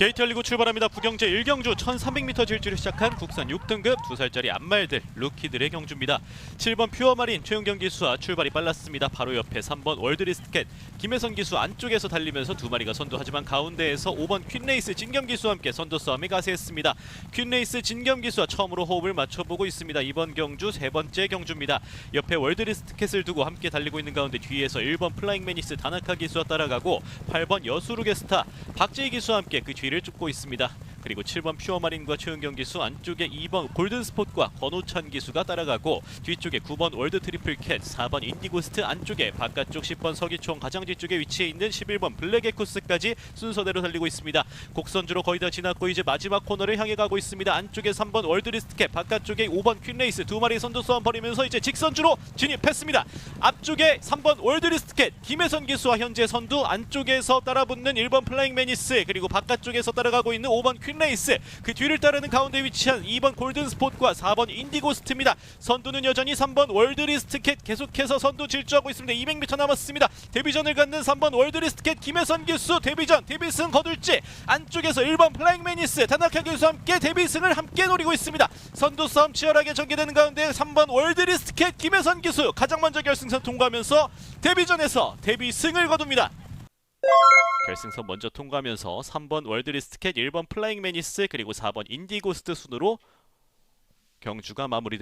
게이트 열리고 출발합니다. 부경제 1경주 1300m 질주를 시작한 국산 6등급 두 살짜리 암말들 루키들의 경주입니다. 7번 퓨어마린 최용경 기수와 출발이 빨랐습니다. 바로 옆에 3번 월드리스켓 김혜선 기수 안쪽에서 달리면서 두 마리가 선두하지만 가운데에서 5번 퀸레이스 진겸 기수와 함께 선두 싸움에 가세했습니다. 퀸레이스 진겸 기수와 처음으로 호흡을 맞춰보고 있습니다. 이번 경주 세 번째 경주입니다. 옆에 월드리스켓을 두고 함께 달리고 있는 가운데 뒤에서 1번 플라잉 매니스 다나카 기수와 따라가고 8번 여수르게 스타 박재희 기수와 함께 그 뒤를 쫓고 있습니다. 그리고 7번 퓨어마린과 최은경 기수 안쪽에 2번 골든스폿과 권호찬 기수가 따라가고 뒤쪽에 9번 월드 트리플 캣 4번 인디고스트 안쪽에 바깥쪽 10번 서기총 가장 뒤쪽에 위치해 있는 11번 블랙 에쿠스까지 순서대로 달리고 있습니다. 곡선주로 거의 다 지났고 이제 마지막 코너를 향해 가고 있습니다. 안쪽에 3번 월드리스트 캣 바깥쪽에 5번 퀸레이스 두 마리 선두 싸움 벌이면서 이제 직선주로 진입했습니다. 앞쪽에 3번 월드리스트 캣 김혜선 기수와 현재 선두 안쪽에서 따라붙는 1번 플라잉 매니스 그리고 바깥쪽에서 따라가고 있는 5번 퀸 레이스 그 뒤를 따르는 가운데 위치한 2번 골든 스폿과 4번 인디고스트입니다. 선두는 여전히 3번 월드리스트캣 계속해서 선두 질주하고 있습니다. 200m 남았습니다. 데뷔전을 갖는 3번 월드리스트캣 김혜선 기수 데뷔전 데뷔승 거둘지 안쪽에서 1번 플라잉 매니스 다나카 기수와 함께 데뷔승을 함께 노리고 있습니다. 선두 싸움 치열하게 전개되는 가운데 3번 월드리스트캣 김혜선 기수 가장 먼저 결승선 통과하면서 데뷔전에서 데뷔승을 거둡니다. 결승선 먼저 통과하면서 3번 월드리스트캣 1번 플라잉 매니스 그리고 4번 인디고스트 순으로 경주가 마무리됩니다.